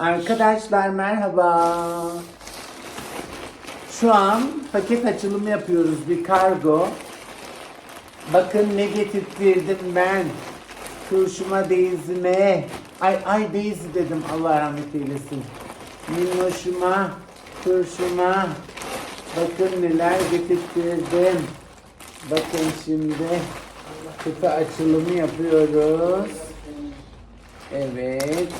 Arkadaşlar merhaba. Şu an paket açılımı yapıyoruz bir kargo. Bakın ne getirttirdim ben. Turşuma Daisy'me. Ay ay Daisy dedim Allah rahmet eylesin. Minnoşuma, turşuma. Bakın neler getirttirdim. Bakın şimdi kutu açılımı yapıyoruz. Evet.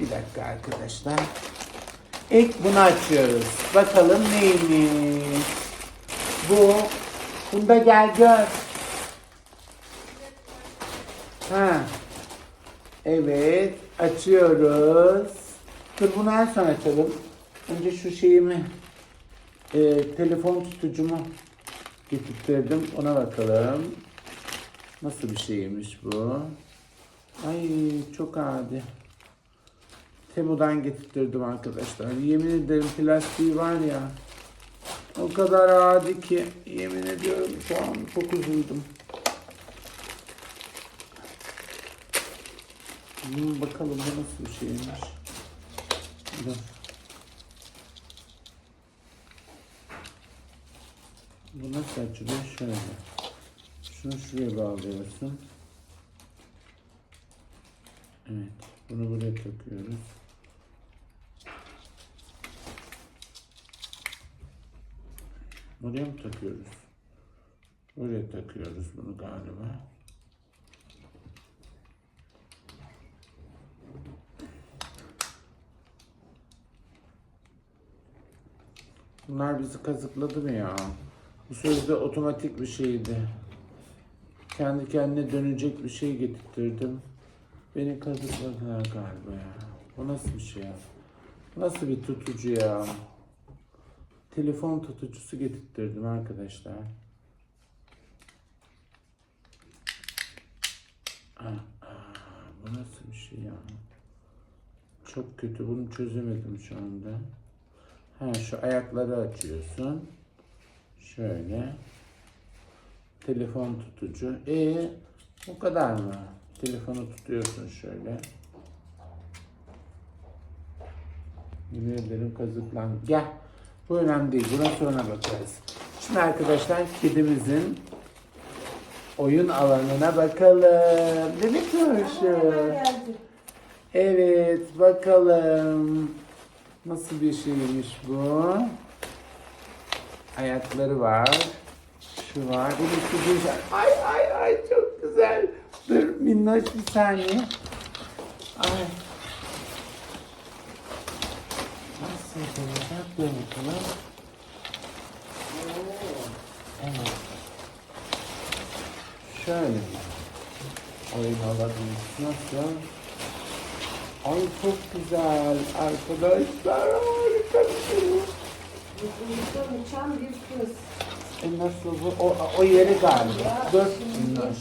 Bir dakika arkadaşlar. İlk bunu açıyoruz. Bakalım neymiş. Bu. Bunda gel gör. Ha. Evet. Açıyoruz. Dur bunu en son açalım. Önce şu şeyimi e, telefon tutucumu getirttirdim. Ona bakalım. Nasıl bir şeymiş bu? Ay çok adi. Temu'dan getirttirdim arkadaşlar. Yemin ederim plastiği var ya. O kadar adi ki yemin ediyorum şu an çok üzüldüm. Hmm, bakalım bu nasıl bir şeymiş. Dur. Bu nasıl açılıyor? Şöyle. Şunu şuraya bağlıyorsun. Evet. Bunu buraya takıyoruz. Buraya mı takıyoruz? Buraya takıyoruz bunu galiba. Bunlar bizi kazıkladı mı ya? Bu sözde otomatik bir şeydi. Kendi kendine dönecek bir şey getirttirdim. Beni kazıkladılar galiba ya. Bu nasıl bir şey ya? Nasıl bir tutucu ya? Telefon tutucusu getirttirdim arkadaşlar. Aa, bu nasıl bir şey ya? Çok kötü. Bunu çözemedim şu anda. Ha şu ayakları açıyorsun. Şöyle. Telefon tutucu. E bu kadar mı? Telefonu tutuyorsun şöyle. Yemin ederim kazıklandım. Gel. Bu önemli değil. Buna sonra bakarız. Şimdi arkadaşlar kedimizin oyun alanına bakalım. Değil mi Turşu? Evet bakalım. Nasıl bir şeymiş bu? Ayakları var. Şu var. Birisi güzel. Ay ay ay çok güzel. Minnoş bir saniye. Ay. Nasıl yapılacak? Dur bakalım. Evet. Şöyle. Oyun alabiliriz. Nasıl? Ay çok güzel arkadaşlar. Harika bir şey. Mutluluktan uçan bir kız. E nasıl bu? O, o yeri galiba. Dört minnoş.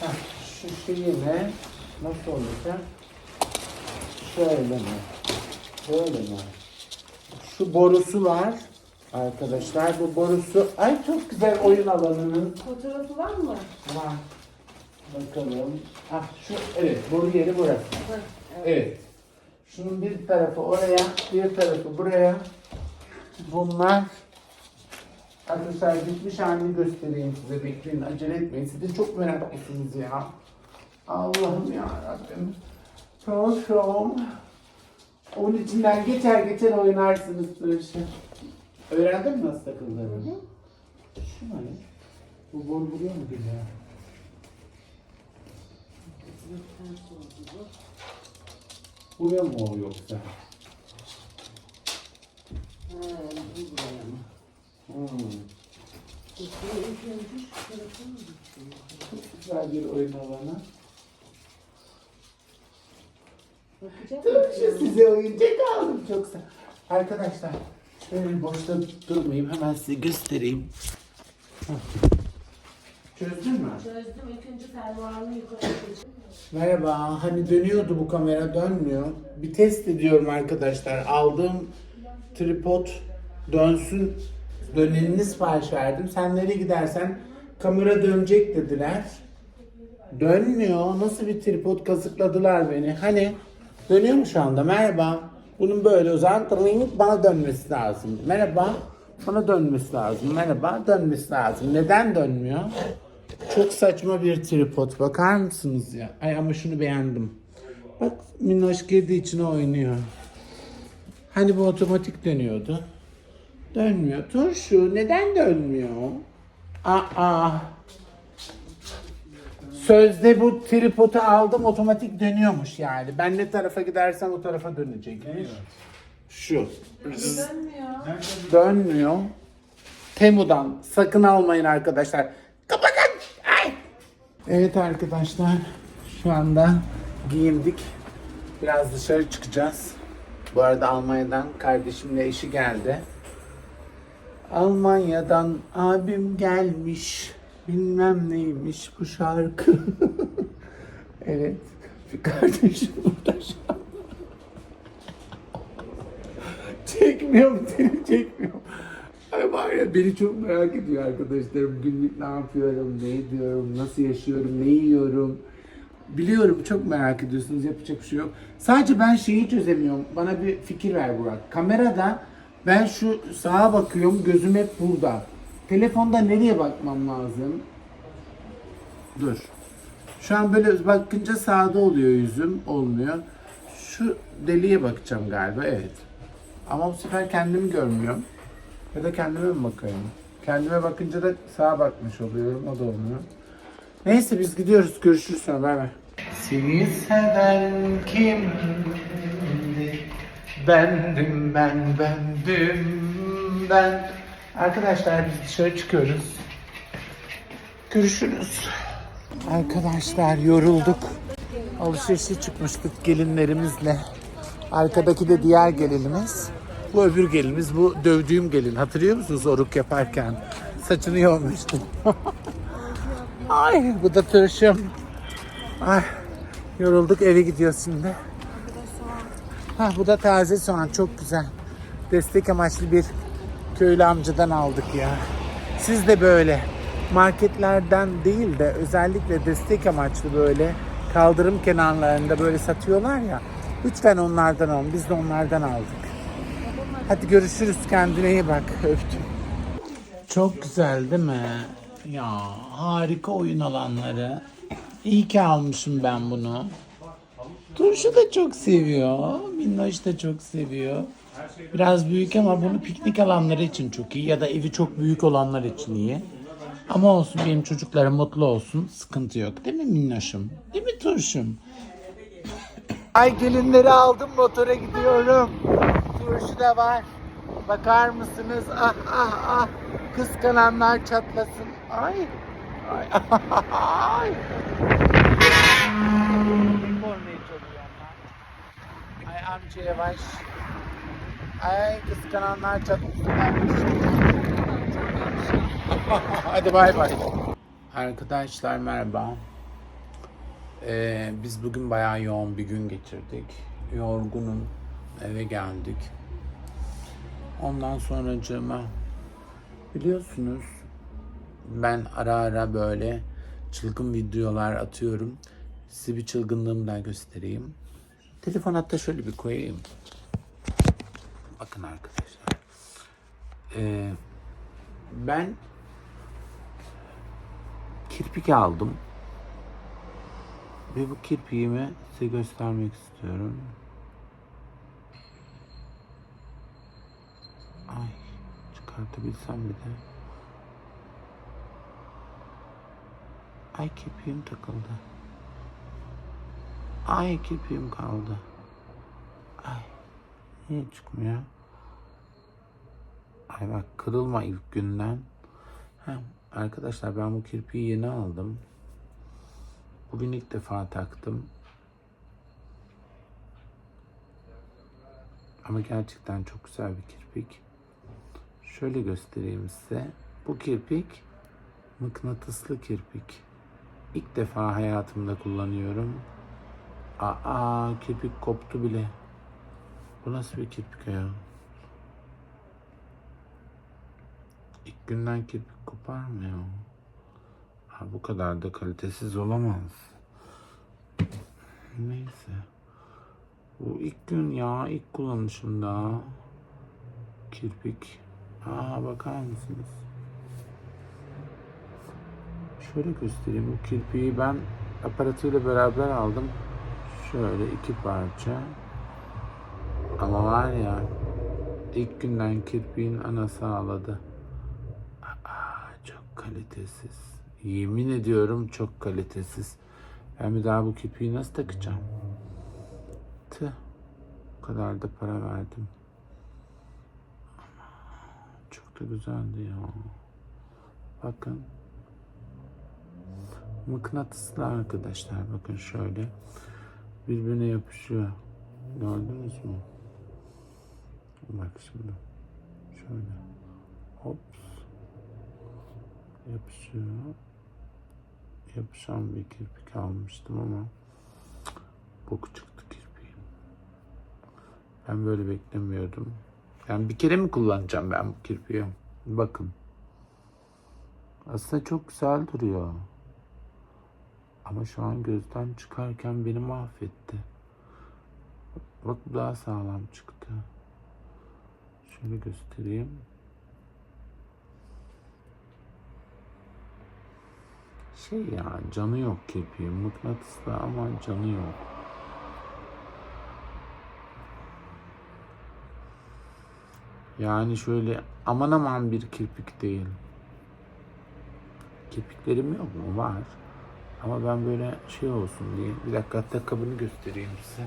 Heh, şu şeyi ne? Nasıl olacak? Şöyle mi? Böyle mi? Şu borusu var. Arkadaşlar bu borusu. Ay çok güzel oyun alanının. Fotoğrafı var mı? Var. Bakalım. Ah şu evet boru yeri burası. Hı, Evet. Şunun bir tarafı oraya, bir tarafı buraya. Bunlar Arkadaşlar bitmiş halini göstereyim size. Bekleyin, acele etmeyin. Siz de çok meraklısınız ya. Allah'ım ya Rabbim. Çocuğum. Onun içinden geçer geçer oynarsınız böyle şey. Öğrendin mi nasıl takıldığını? Şu ne? Bu bol buluyor mu geliyor? Buraya mı o yoksa? Ha, bu buraya mı? Hmm. Çok güzel bir oyun alanı. Bakacak mısın? size oyuncak aldım çok güzel. Arkadaşlar şöyle boşta durmayayım hemen size göstereyim. Hah. Çözdün mü? Çözdüm. İlk önce fermuarını yukarı çekeceğim. Merhaba. Hani dönüyordu bu kamera dönmüyor. Bir test ediyorum arkadaşlar. Aldığım tripod dönsün dönenini sipariş verdim. Sen nereye gidersen kamera dönecek dediler. Dönmüyor. Nasıl bir tripod kazıkladılar beni. Hani dönüyor mu şu anda? Merhaba. Bunun böyle o zaman tırlayıp bana dönmesi lazım. Merhaba. Bana dönmesi lazım. Merhaba. Dönmesi lazım. Neden dönmüyor? Çok saçma bir tripod. Bakar mısınız ya? Ay ama şunu beğendim. Bak minnoş girdiği içine oynuyor. Hani bu otomatik dönüyordu. Dönmüyor. Turşu neden dönmüyor? Aa. Sözde bu tripodu aldım otomatik dönüyormuş yani. Ben ne tarafa gidersem o tarafa dönecekmiş. Şu. Dönmüyor. Temu'dan sakın almayın arkadaşlar. Kapatın. Ay. Evet arkadaşlar. Şu anda giyindik. Biraz dışarı çıkacağız. Bu arada Almanya'dan kardeşimle eşi geldi. Almanya'dan abim gelmiş. Bilmem neymiş bu şarkı. evet. Bir kardeşim burada. Çekmiyorum seni çekmiyorum. Ay var ya beni çok merak ediyor arkadaşlarım. Günlük ne yapıyorum, ne ediyorum, nasıl yaşıyorum, ne yiyorum. Biliyorum çok merak ediyorsunuz yapacak bir şey yok. Sadece ben şeyi çözemiyorum. Bana bir fikir ver Burak. Kamerada ben şu sağa bakıyorum gözüm hep burada. Telefonda nereye bakmam lazım? Dur. Şu an böyle bakınca sağda oluyor yüzüm olmuyor. Şu deliğe bakacağım galiba evet. Ama bu sefer kendimi görmüyorum. Ya da kendime mi bakıyorum? Kendime bakınca da sağa bakmış oluyorum. O da olmuyor. Neyse biz gidiyoruz. Görüşürüz sonra. Bay bay. Seni seven kimdi? Bendim ben, bendim ben. Arkadaşlar biz dışarı çıkıyoruz. Görüşürüz. Arkadaşlar yorulduk. Alışverişe çıkmıştık gelinlerimizle. Arkadaki de diğer gelinimiz. Bu öbür gelinimiz. Bu dövdüğüm gelin. Hatırlıyor musunuz oruk yaparken? Saçını yolmuştum. Ay bu da tırşım. Ay yorulduk eve gidiyoruz şimdi. Ha bu da taze soğan çok güzel. Destek amaçlı bir köylü amcadan aldık ya. Siz de böyle marketlerden değil de özellikle destek amaçlı böyle kaldırım kenarlarında böyle satıyorlar ya. Lütfen onlardan alın. Biz de onlardan aldık. Hadi görüşürüz. Kendine iyi bak. Öptüm. Çok güzel değil mi? Ya harika oyun alanları. İyi ki almışım ben bunu. Turşu da çok seviyor. Minnoş da çok seviyor. Biraz büyük ama bunu piknik alanları için çok iyi ya da evi çok büyük olanlar için iyi. Ama olsun benim çocuklarım mutlu olsun. Sıkıntı yok. Değil mi Minnoş'um? Değil mi Turşum? Ay gelinleri aldım motora gidiyorum. Turşu da var. Bakar mısınız? Ah ah ah. Kıskananlar çatlasın. Ay. Ay. Ay. Ay amca yavaş. Ay kıskananlar çatlasın. Hadi bay bay. Arkadaşlar merhaba. Ee, biz bugün bayağı yoğun bir gün geçirdik. Yorgunum. Eve geldik. Ondan sonracığıma biliyorsunuz ben ara ara böyle çılgın videolar atıyorum. Size bir çılgınlığımı da göstereyim. Telefon hatta şöyle bir koyayım. Bakın arkadaşlar. Ee, ben kirpik aldım. Ve bu kirpiğimi size göstermek istiyorum. Ay çıkartabilsem bir de. Ay kirpiğim takıldı. Ay kirpiğim kaldı. Ay niye çıkmıyor? Ay bak kırılma ilk günden. Ha, arkadaşlar ben bu kirpiği yeni aldım. Bugün ilk defa taktım. Ama gerçekten çok güzel bir kirpik. Şöyle göstereyim size. Bu kirpik mıknatıslı kirpik. İlk defa hayatımda kullanıyorum. Aa kirpik koptu bile. Bu nasıl bir kirpik ya? İlk günden kirpik kopar mı ya? Bu kadar da kalitesiz olamaz. Neyse. Bu ilk gün ya ilk kullanışımda kirpik. Aa bakar mısınız? Şöyle göstereyim. Bu kirpiği ben aparatıyla beraber aldım. Şöyle iki parça. Ama var ya ilk günden kirpiğin anası ağladı. Aa, çok kalitesiz. Yemin ediyorum çok kalitesiz. Ben bir daha bu kirpiği nasıl takacağım? Tüh. Bu kadar da para verdim. Çok da güzeldi ya. Bakın. Mıknatıslı arkadaşlar. Bakın şöyle. Birbirine yapışıyor. Gördünüz mü? Bak şimdi. Şöyle. Hops. Yapışıyor. Yapışan bir kirpik almıştım ama boku çıktı kirpiğin. Ben böyle beklemiyordum. Yani bir kere mi kullanacağım ben bu kirpiği? Bakın. Aslında çok güzel duruyor. Ama şu an gözden çıkarken beni mahvetti. Bak daha sağlam çıktı. Şöyle göstereyim. Şey ya canı yok kirpiğin. Mıknatıslı ama canı yok. Yani şöyle aman aman bir kirpik değil. Kirpiklerim yok mu? Var. Ama ben böyle şey olsun diye. Bir dakika hatta göstereyim size.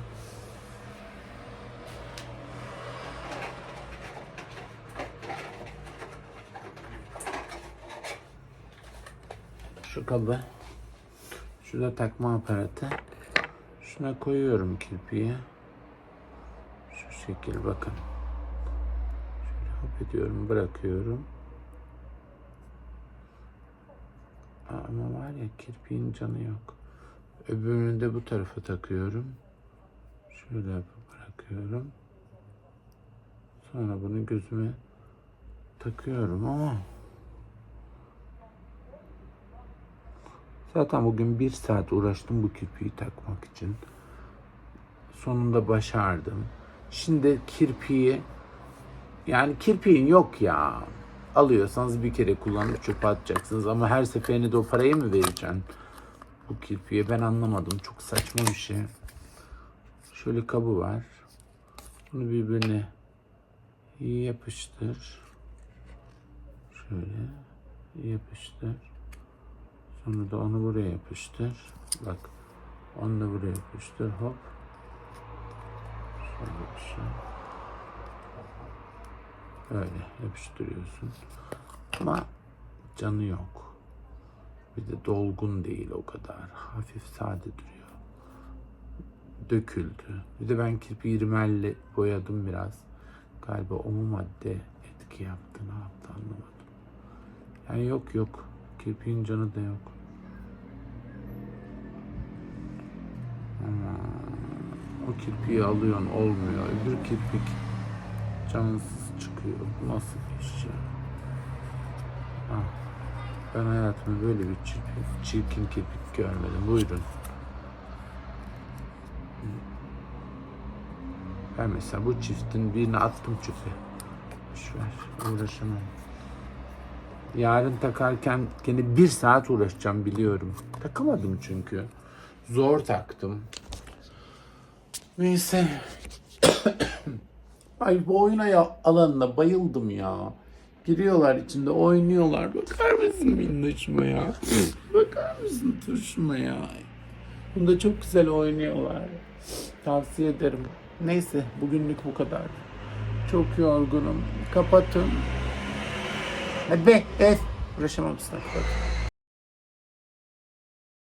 Şu kabı. Şurada takma aparatı. Şuna koyuyorum kirpiği. Şu şekil bakın. Şöyle hop ediyorum bırakıyorum. Ama var ya kirpiğin canı yok. Öbürünü de bu tarafa takıyorum. Şöyle bırakıyorum. Sonra bunu gözüme takıyorum ama zaten bugün bir saat uğraştım bu kirpiği takmak için. Sonunda başardım. Şimdi kirpiği yani kirpiğin yok ya. Alıyorsanız bir kere kullanıp çöpe atacaksınız ama her seferinde de o parayı mı vereceksin? Bu kirpiğe ben anlamadım. Çok saçma bir şey. Şöyle kabı var. Bunu birbirine yapıştır. Şöyle yapıştır. Sonra da onu buraya yapıştır. Bak. Onu da buraya yapıştır. Hop. Şöyle şey. Öyle yapıştırıyorsun. Ama canı yok. Bir de dolgun değil o kadar. Hafif sade duruyor. Döküldü. Bir de ben kirpi rimelle boyadım biraz. Galiba o mu madde etki yaptı ne yaptı anlamadım. Yani yok yok. Kirpiğin canı da yok. O kirpiği alıyorsun olmuyor. Öbür kirpik cansız çıkıyor. Bu nasıl iş ya? Ah, ben hayatımda böyle bir çirkin, çirkin kirpik görmedim. Buyurun. Ben mesela bu çiftin birini attım çöpe. Boşver, uğraşamam. Yarın takarken gene bir saat uğraşacağım biliyorum. Takamadım çünkü. Zor taktım. Neyse. Ay bu oyuna ya, alanına bayıldım ya. Giriyorlar içinde oynuyorlar. Bakar mısın minnoşuma ya? Bakar mısın turşuma ya? Bunda çok güzel oynuyorlar. Tavsiye ederim. Neyse bugünlük bu kadar. Çok yorgunum. Kapatın. Hadi be, be. Uğraşamam sana.